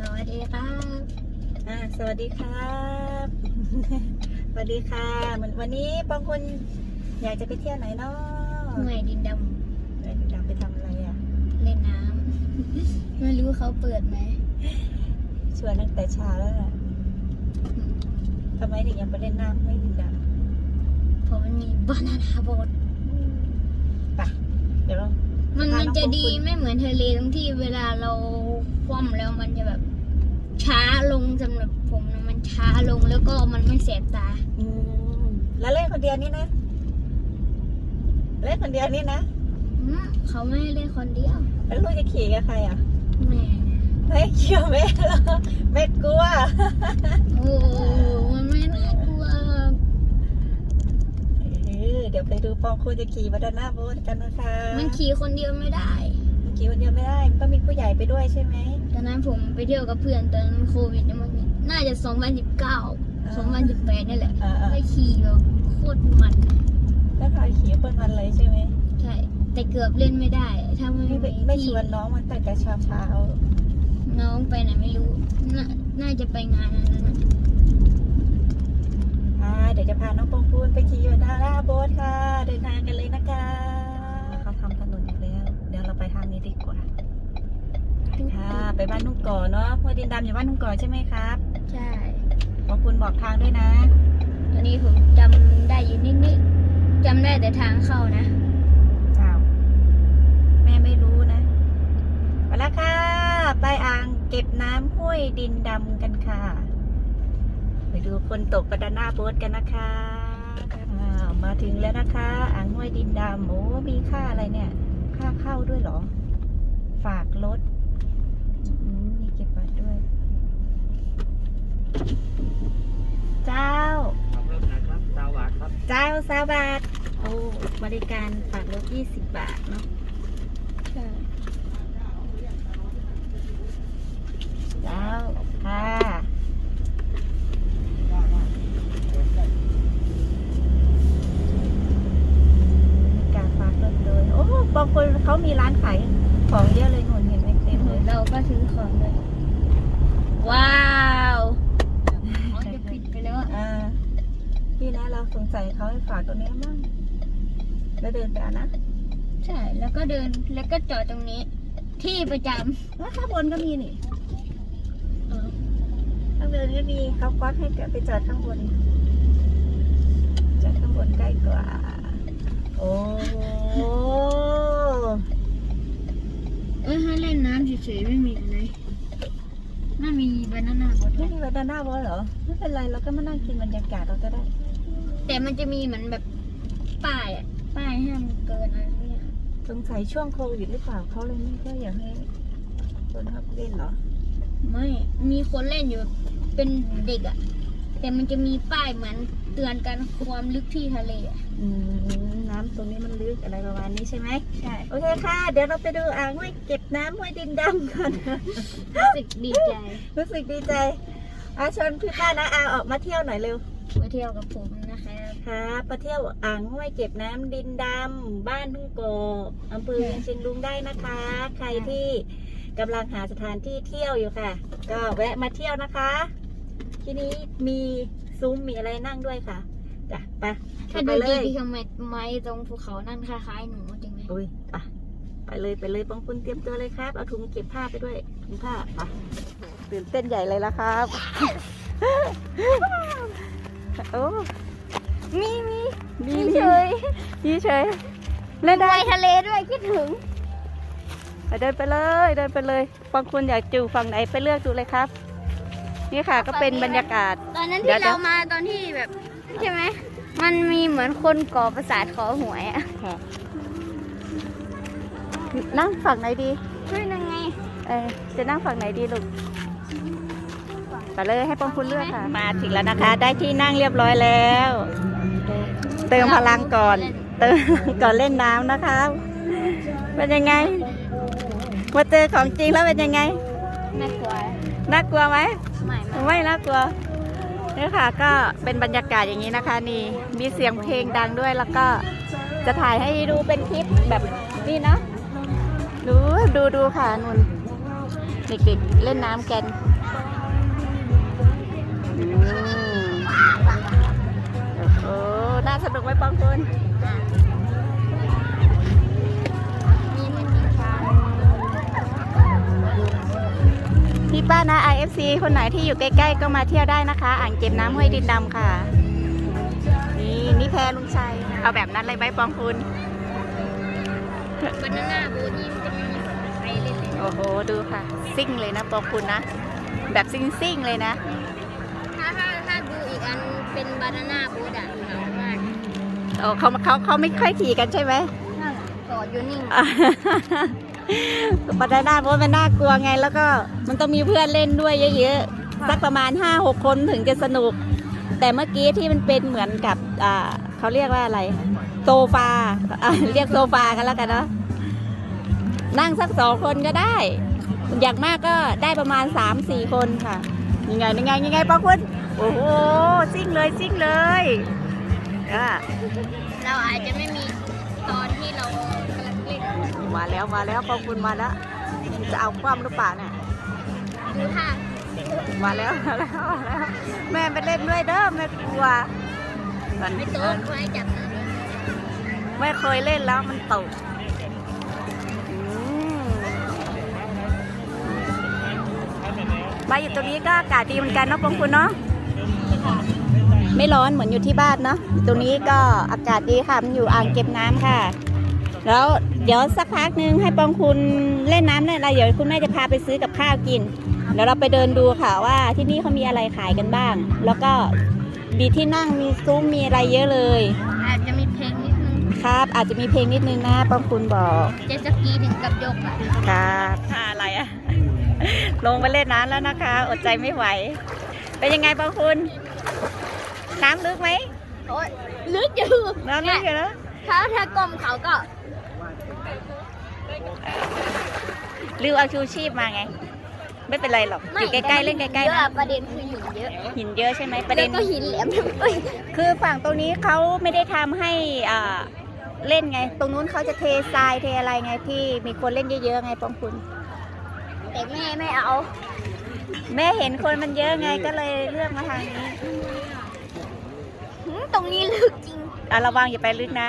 สวัสดีครับอ่าสวัสดีครับ สวัสดีค่ะวันวันนี้บางคนอยากจะไปเที่ยวไหนเนาะหน่วยดินดอยากไปทำอะไรอะำเล่นน้ำ ไม่รู้เขาเปิดไหม ชวนตั้งแต่เช้าแล้วน่ะทำไมถึงยังไปเล่นน้ำไม่ดีอะเพราะมันมีบานานาโบดไปเดี๋ยวเรามันพามันน้องจะปองดีคุณไม่เหมือนทะเลตรงที่เวลาเรา คว่ำแล้วมันจะแบบช้าลงสำหรับผมนะมันช้าลงแล้วก็มันไม่แสบตา อืมแล้วเล่นคนเดียวนี่นะ เล่นคนเดียวนี่นะอืมเขาไม่ให้เล่นคนเดียวแล้วลูกจะขี่กับใครอะ แหม่ไม่เกี่ยวแม่หรอกแม่กลัว โอ้มันไม่น่ากลัวเออเดี๋ยวไปดูปองคุณจะขี่บานาน่าโบ๊ทกันนะคะ มันขี่คนเดียวไม่ได้มัน ขี่คนเดียวไม่ได้มันต้องมีผู้ใหญ่ไปด้วยใช่ไหม ตอนนั้นผมไปเที่ยวกับเพื่อนตอนนั้นโควิดยังไม่มีน่าจะ 2019 2018นี่แหละอ่าไปขี่แบบโคตรมันๆแล้วพาขี่เปิ้ลมันเลยใช่ไหมใช่ แต่เกือบเล่นไม่ได้ ถ้าไม่ไม่มีไปไม่ชพี่วนน้องมันแต่แต่เช้าเช้าน้องไปไหนไม่รู้ น่าน่าจะไปงานอันนั้นน่ะๆอ่าเดี๋ยวจะพาน้องปองพูนไปขี่บานาน่าโบ๊ทค่ะ เดินทางกันเลยนะคะเขาทำถนนอีกแล้ว เดี๋ยวเราไปทางนี้ดีกว่าค่ะ ไปบ้านนุ่งก่อเนาะหัวดินดำอยู่บ้านนุ่งก่อใช่ไหมครับใช่ปองพูนบอกทางด้วยนะ ตอนนี้ผมจำได้อยู่นิดๆจำได้แต่ทางเข้านะ อ้าวแม่ไม่รู้นะไปแล้วค่ะ ไปอ่างเก็บน้ำห้วยดินดำกันค่ะ ไปดูคนตกบานาน่าโบ๊ทกันนะคะอ้าวมาถึงแล้วนะคะ อ่างห้วยดินดำโอ้มีค่าอะไรเนี่ย ค่าเข้าด้วยเหรอ ฝากรถอืมมีเก็บบัตรด้วย เจ้า ขับรถนะครับสวัสดีครับเจ้าสาบาทโอ้บริการฝากรถ20 บาทเนาะใช่เจ้าค่ะมีการฝากรถเลยโอ้บางคนเขามีร้านขายของเยอะเลยหนุนเห็นไหมเต็มเลยเราก็ซื้อของเลย ว้าวอ๋อจะปิดไปแล้วอะ อ่าพี่นะ เราสงสัยเขาให้ฝากตัวนี้มั่งแล้วเดินไปเอะนะใช่ แล้วก็เดินแล้วก็จอดตรงนี้ ที่ประจแล้วข้างบนก็มีนี่ำเออข้างเดินก็มีเขาควักให้แกไปจอดข้างบนจอดข้างบนใกล้กว่า โอ้โหเอ้ยให้เล่นน้ำเฉยๆไม่มีอะไรน่ามีบานาน่าบดไม่มีบานาน่าบอลเหรอไม่เป็นไรเราก็มานั่งกินบรรยากาศเราก็ได้ แต่มันจะมีเหมือนแบบป้ายอะป้ายห้ามเกินอะไรพวกเนี้ยสงสัยช่วงโควิดหรือเปล่าเขาเลยไม่ค่อยอยากให้คนขับเล่นเหรอ ไม่ มีคนเล่นอยู่เป็นเด็กอะแต่มันจะมีป้ายเหมือนเตือนกันความลึกที่ทะเลอะอืมน้ำตรงนี้มันลึกอะไรประมาณนี้ใช่ไหมใช่โอเคค่ะ เดี๋ยวเราไปดูอ่างห้วยเก็บน้ำห้วยดินดำกัน รู้สึกดีใจรู้สึกดีใจอาชวนพี่ป้านะอาออกมาเที่ยวหน่อยเร็ว มาเที่ยวกับผม นะคะครับมาเที่ยวอ่างห้วยเก็บน้ำดินดำบ้านทุ่งโกบอำเภอเวียงเชียงรุงได้นะคะ ใครที่กำลังหาสถานที่เที่ยวอยู่ค่ะ ก็แวะมาเที่ยวนะคะ ที่นี้มีซุ้มมีอะไรนั่งด้วยค่ะจ้ะไปถ้าไปดูเลดียดีทำไมไม้ตรงภูเขานั่นคล้ายๆหนูจริงไหมอุ้ยไปไปเลยไปเลยบางคุณเตรียมตัวเลยครับ เอาถุงเก็บผ้าไปด้วยถุงผ้าไปตื่นเต้นใหญ่เลยละครับ โอ้ มีมีมีมีเฉยมีเฉยเล่นได้ไปทะเลด้วยคิดถึงเดินไปเลยเดินไปเลยบางคนอยากจูฝั่งไหนไปเลือกดูเลยครับ นี่ค่ะก็เป็นบรรยากาศ ตอนนั้นเดี๋ที่ยวเรามาตอนที่แบบใช่ไหมมันมีเหมือนคนก่อประสาทขอหวยอะนั่งฝั่งไหนดีช่วยยังไงเออจะนั่งฝั่งไหนดีลูกไปเลยให้ปองคุณเลือกค่ะ มาถึงแล้วนะคะ ได้ที่นั่งเรียบร้อยแล้ว เติมพลังก่อน เติมก่อนเล่นน้ำนะคะเป็นยังไง มาเจอของจริงแล้วเป็นยังไง น่ากลัว น่ากลัวไหมไม่ไม่ไม่น่ากลัวนี่ค่ะก็เป็นบรรยากาศอย่างนี้นะคะ นี่มีเสียงเพลงดังด้วยแล้วก็จะถ่ายให้ดูเป็นคลิปแบบนี่นะ ดูดูดูค่ะนุ่นเด็กๆเล่นน้ำกันอืมโอ้โห น่าสนุกไหมปองคุณมีเหมือนที่ช้างพี่ป้านะ IFC คนไหนที่อยู่ใกล้ ๆ ก็มาเที่ยวได้นะคะ อ่างเก็บน้ำห้วยดินดำค่ะ นี่นี่แพรลุงชัย เอาแบบนั้นเลยไหมปองคุณบานาน่าโบทนี่มันจะไม่มีใครเล่นเลยโอ้โห ดูค่ะ ซิ่งเลยนะปองคุณนะ แบบซิ่งๆเลยนะ ถ้าถ้าถ้าดูอีกอันเป็นบานาน่าโบทอะเหงามาก โอ้เขาเขาเขาไม่ค่อยขี่กันใช่ไหมนั่งกอดอยู่นิ่งบานาน่าเพราะมันน่ากลัวไง แล้วก็มันต้องมีเพื่อนเล่นด้วยเยอะๆสักประมาณ5-6คนถึงจะสนุก แต่เมื่อกี้ที่มันเป็นเหมือนกับอ่าเขาเรียกว่าอะไร โซฟาอะเรียกโซฟากันแล้วกันเนาะนั่งสักสองคนก็ได้ อย่างมากก็ได้ประมาณ3-4คนค่ะยังไงยังไงยังไงปอคุณโอ้โหซิ่งเลยซิ่งเลยอะ เราอาจจะไม่มีตอนที่เรากำลังเล่นมาแล้วมาแล้วปอคุณมาแล้ว จะเอาความหรือเปล่าเนี่ยดูท่ามาแล้วมาแล้วมาแล้ว แม่ไปเล่นด้วยเด้อแม่กลัวมันไม่โต๊ะไว้จับนะไม่เคยเล่นแล้วมันตกอืมมาอยู่ตรงนี้ก็อากาศดีเหมือนกันเนาะปองคุณเนาะ ไม่ร้อนเหมือนอยู่ที่บ้านเนาะอยู่ตรงนี้ก็อากาศดีค่ะมันอยู่อ่างเก็บน้ำค่ะ แล้วเดี๋ยวสักพักนึงให้ปองคุณเล่นน้ำเล่นอะไรเดี๋ยวคุณแม่จะพาไปซื้อกับข้าวกินเดี๋ยวเราไปเดินดูค่ะว่าที่นี่เขามีอะไรขายกันบ้าง แล้วก็มีที่นั่งมีซุ้มมีอะไรเยอะเลย อาจจะมีเพลงนิดนึงครับ อาจจะมีเพลงนิดนึงนะปองคุณบอกเจตสกีถึงกับยกอะครับท่าอะไรอะลงไปเล่นน้ำแล้วนะคะ อดใจไม่ไหว เป็นยังไงปองคุณ น้ำลึกไหมโอ๊ยลึกอยู่น้ำลึกอยู่นะถ้าถ้ากลมเขาก็ลืมเอาชูชีพมาไง ไม่เป็นไรหรอกอยู่ใกล้ๆเล่นใกล้ๆเยนะอะประเด็นคือหินเยอะ หินเยอะใช่ไหมประเด็นแล้วก็หินแหลมทั้งตัวคือฝั่งตรงนี้เขาไม่ได้ทำให้อ่าเล่นไง ตรงนู้นเขาจะเททรายเทอะไรไงที่มีคนเล่นเยอะๆไงปองคุณแต่แม่ไม่เอา แม่เห็นคนมันเยอะไงก็เลยเลือกมาทางนี้หืมตรงนี้ ลึกจริงอะระวังอย่าไปลึกนะ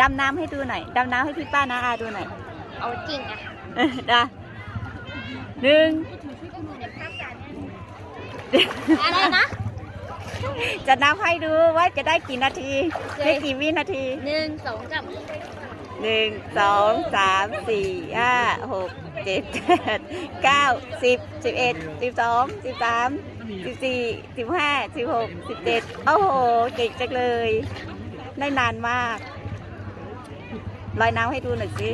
ดำน้ำให้ดูหน่อยดำน้ำให้พี่ป้านาอาดูหน่อยเอาจริงอะเออได้หนึ่งอะไรนะจะนับให้ดูว่าจะได้กี่นาทีได้กี่วินาทีหนึ่งสองสามหนึ่งสองสามสี่ห้าหก เจ็ดแปดเก้าสิบสิบเอ็ดสิบสองสิบสามสิบสี่สิบห้าสิบหกสิบเจ็ดโอ้โห เก่งจังเลย ได้นานมากลอยน้ำให้ดูหน่อยสิ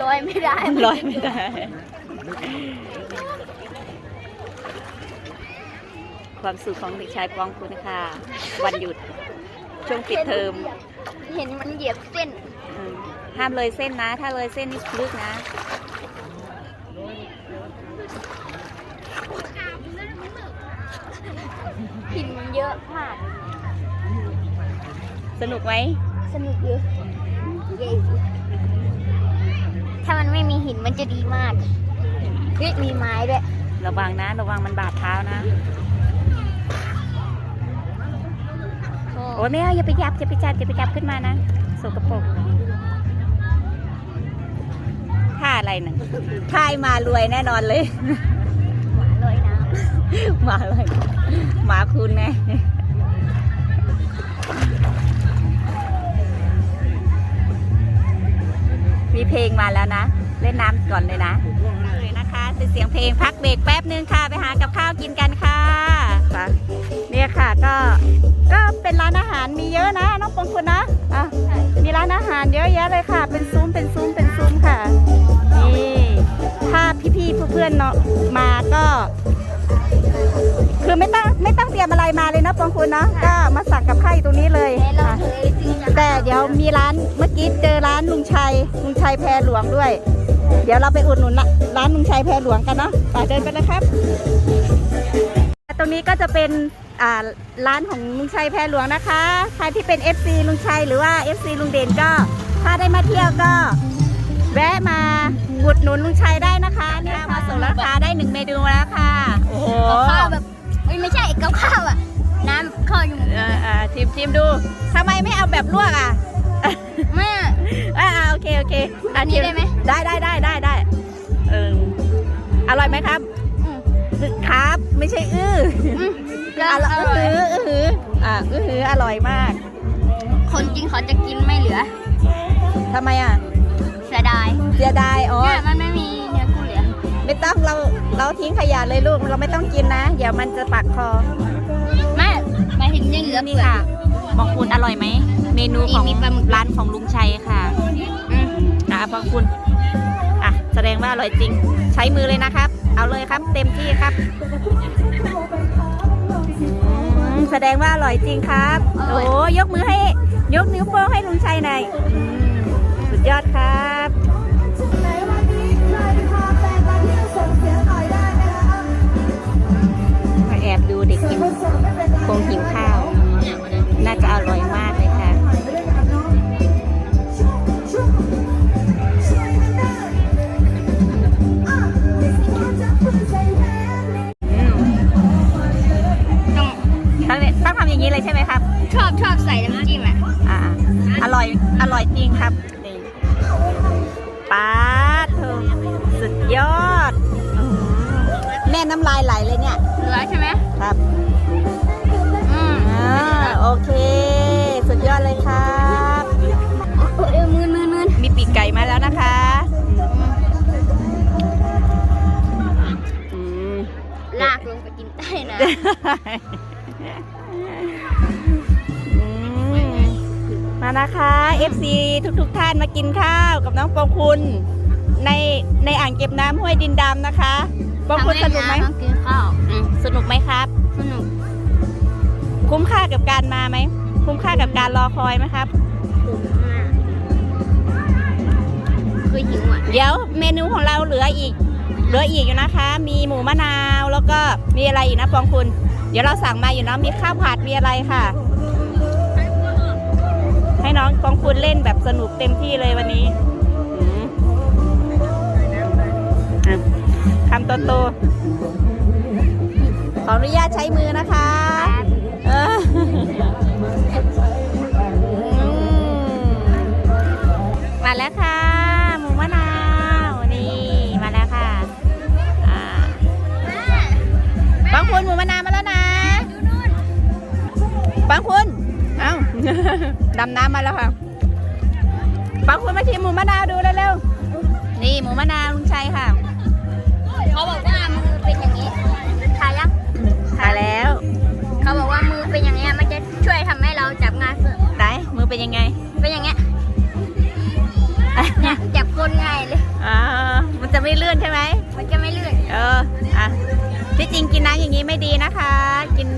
ลอยไม่ได้ลอยไม่ได้ ความสุขของเด็กชายปองคุณค่ะวันหยุดช่วงปิดเทอม เห็นมันเหยียบเส้นอืมห้ามเลยเส้นนะ ถ้าเลยเส้นนี่ลึกนะหินมันเยอะมาก สนุกไหมสนุกเยอะเย้ถ้ามันไม่มีหินมันจะดีมากเฮ้ยมีไม้ด้วย ระวังนะ ระวังมันบาดเท้านะ อ้ยไม่เอาอย่าไปยับอย่าไปจับอย่าไปจับขึ้นมานะสกปรกท่าอะไรน่ะท่ายมารวยแน่นอนเลยลอยน้หมาเลยหมาคุณไงมีเพลงมาแล้วนะ เล่นน้ำก่อนเลยนะเลยนะคะเป็นเสียงเพลงพักเบรกแป๊บนึงค่ะ ไปหากับข้าวกินกันค่ะ ไปเนี่ยค่ะก็ก็เป็นร้านอาหารมีเยอะนะน้องปองคุณนะอะมีร้านอาหารเยอะแยะเลยค่ะ เป็นซุ้มเป็นซุ้มเป็นซุ้มค่ะนี่ถ้าพี่ๆเพื่อนๆเนาะมาก็ คือไม่ต้องไม่ต้องเตรียมอะไรมาเลยนะปองคุณนะก็มาสั่งกับข้าวอยู่ตรงนี้เลยแต่เดี๋ยวมีร้านเมื่อกี้เจอร้านลุงชัยลุงชัยแพรหลวงด้วย เดี๋ยวเราไปอุดหนุนร้านลุงชัยแพรหลวงกันเนาะไปเดินไปเลยครับ ตรงนี้ก็จะเป็นอ่าร้านของลุงชัยแพรหลวงนะคะใครที่เป็น FC ลุงชัยหรือว่า FC ลุงเด่นก็ถ้าได้มาเที่ยวก็ แวะมาอุดหนุนลุงชัยได้นะคะเนี่ยมาส่งราคาได้หนึ่งเมนูแล้วค่ะ โอ้โหกับข้าวแบบเอ้ยไม่ใช่กับข้าวอะ น้ำข้าวอยู่เอออ่าชิมชิมดูทำไมไม่เอาแบบลวกอะแม่อ่าอ่าโอเคโอเคอะอันนี้ชิได้ไหมได้ได้ได้ได้ได้เอออร่อยไหมครับอืม ครับ ไม่ใช่อื้ออืมอร่อยอื้อหืออื้อหืออะอื้อหืออร่อยมาก คนจริงเขาจะกินไม่เหลือทำไมอะเสียดายเสียดายอ๋อเนี่ยมันไม่มีเนื้อกุ้งเหลือไม่ต้องเราเราทิ้งขยะเลยลูกเราไม่ต้องกินนะ เดี๋ยวมันจะปักคอแม่หมายถึงยังเหลือนี่ค่ะบองคุณอร่อยไหมเมนูของมีปลาหมึกร้านของลุงชัยค่ะอืมอะบองคุณอะ แสดงว่าอร่อยจริง ใช้มือเลยนะครับ เอาเลยครับ เต็มที่ครับ แสดงว่าอร่อยจริงครับ โอ้ยกมือให้ ยกนิ้วโป้งให้ลุงชัยหน่อยสุดยอดครับมาแอบดูเด็กกินคงหิวข้าว น่าจะอร่อย ร่อยจริงครับนี่ป้าดเธอสุดยอดอื้อหือแม่น้ำลายไหลเลยเนี่ยเหลือใช่ไหมครับอืมอ่าโอเค สุดยอดเลยครับเออมือมือมือมีปีกไก่มาแล้วนะคะอืมลากลงไปกินใต้นะอืม มานะคะ FC ทุกๆทท่านมากินข้าวกับน้องปองคุณ ในในอ่างเก็บน้ำห้วยดินดำนะคะปองคุณสนุกไหมต้องกินข้าวอืมสนุกไหมครับ สนุก คุ้มค่ากับการมาไหม คุ้มค่ากับการรอคอยไหมครับ คุ้มมากคือหิวอะเดี๋ยวเมนูของเราเหลืออีก เหลืออีกอยู่นะคะ มีหมูมะนาวแล้วก็มีอะไรอีกนะปองคุณ เดี๋ยวเราสั่งมาอยู่เนาะมีข้าวผัดมีอะไรค่ะ ให้น้องปองคุณเล่นแบบสนุกเต็มที่เลยวันนี้อืมอะคำโตๆขออนุญาตใช้มือนะคะมาแล้วค่ะหมูมะนาวนี่มาแล้วค่ะอ่าบางคุณหมูมะนาวมาแล้วนะบางคุณ อ้าดำน้ำมาแล้วค่ะบางคุณมาชิมหมูมะนาวดูเร็วๆ นี่หมูมะนาวลุงชัยค่ะ เขาบอกว่ามือเป็นอย่างนี้ทายังทาแล้ว เขาบอกว่ามือเป็นอย่างนี้ยมันจะช่วยทำให้เราจับงานฝึกไหนมือเป็นยังไง เป็นอย่างเงี้ยเนี่ยจับคนง่ายเลยอ่ามันจะไม่เลื่อนใช่ไหม มันจะไม่ลื่นเออ อะ ที่จริงกินน้ำอย่างนี้ไม่ดีนะคะ กิน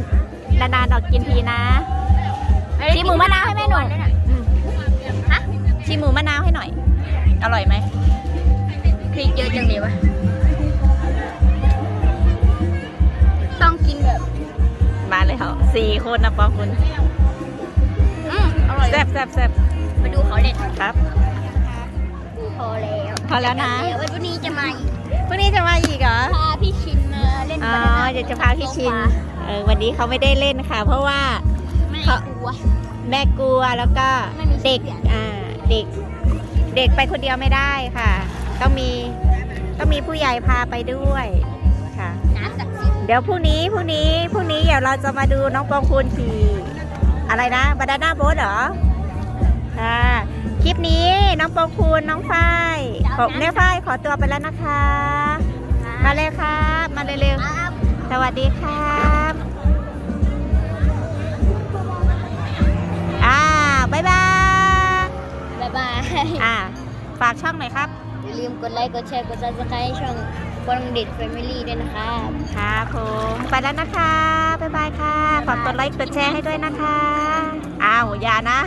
นานๆออกกินทีนะ ชิมหมูมะนาวให้แม่หน่อยอืมฮะชิมหมูมะนาวให้หน่อย อร่อยไหมพริกเยอะจังเลยวะ ต้องกินแบบ มาเลยเหรอสี่คนนะปองคุณอืมอร่อยแซ่บแซ่บแซ่บมาดูเขาเล่นครับ พอแล้วพอแล้วนะเดี๋ยววันนี้จะมาอีกพรุ่งนี้จะมาอีกเหรอ พาพี่ชินมาเล่นอ๋อบานาน่าเดี๋ยวจะพาพี่ชิน เออวันนี้เขาไม่ได้เล่นค่ะ เพราะว่าไม่ เขากลัว แม่กลัวแล้วก็ไม่มีเด็กเสียงอ่าเด็ก เด็กไปคนเดียวไม่ได้ค่ะ ต้องมีต้องมีผู้ใหญ่พาไปด้วยค่ะ น้ำศักดิ์สิทธิ์เดี๋ยวพรุ่งนี้พรุ่งนี้พรุ่งนี้เดี๋ยวเราจะมาดูน้องปองคุณขี่อะไรนะบาดาน่าโบ๊ทเหรอค่ะคลิปนี้น้องปองคุณน้องฝ้ายขอแม่ฝ้ายขอตัวไปแล้วนะคะ มาเลยครับมาเร็วครับๆสวัสดีครัายบายอ่าฝากช่องหน่อยครับ อย่าลืมกดไลค์ กดแชร์ กด subscribe ให้ช่องบอลเด็ดแฟมิลี่ด้วยนะครับครับผมไปแล้วนะคะ บ๊ายบายค่ะ ฝากกดไลค์ กดแชร์ให้ด้วยนะคะ อ้าว อย่านะ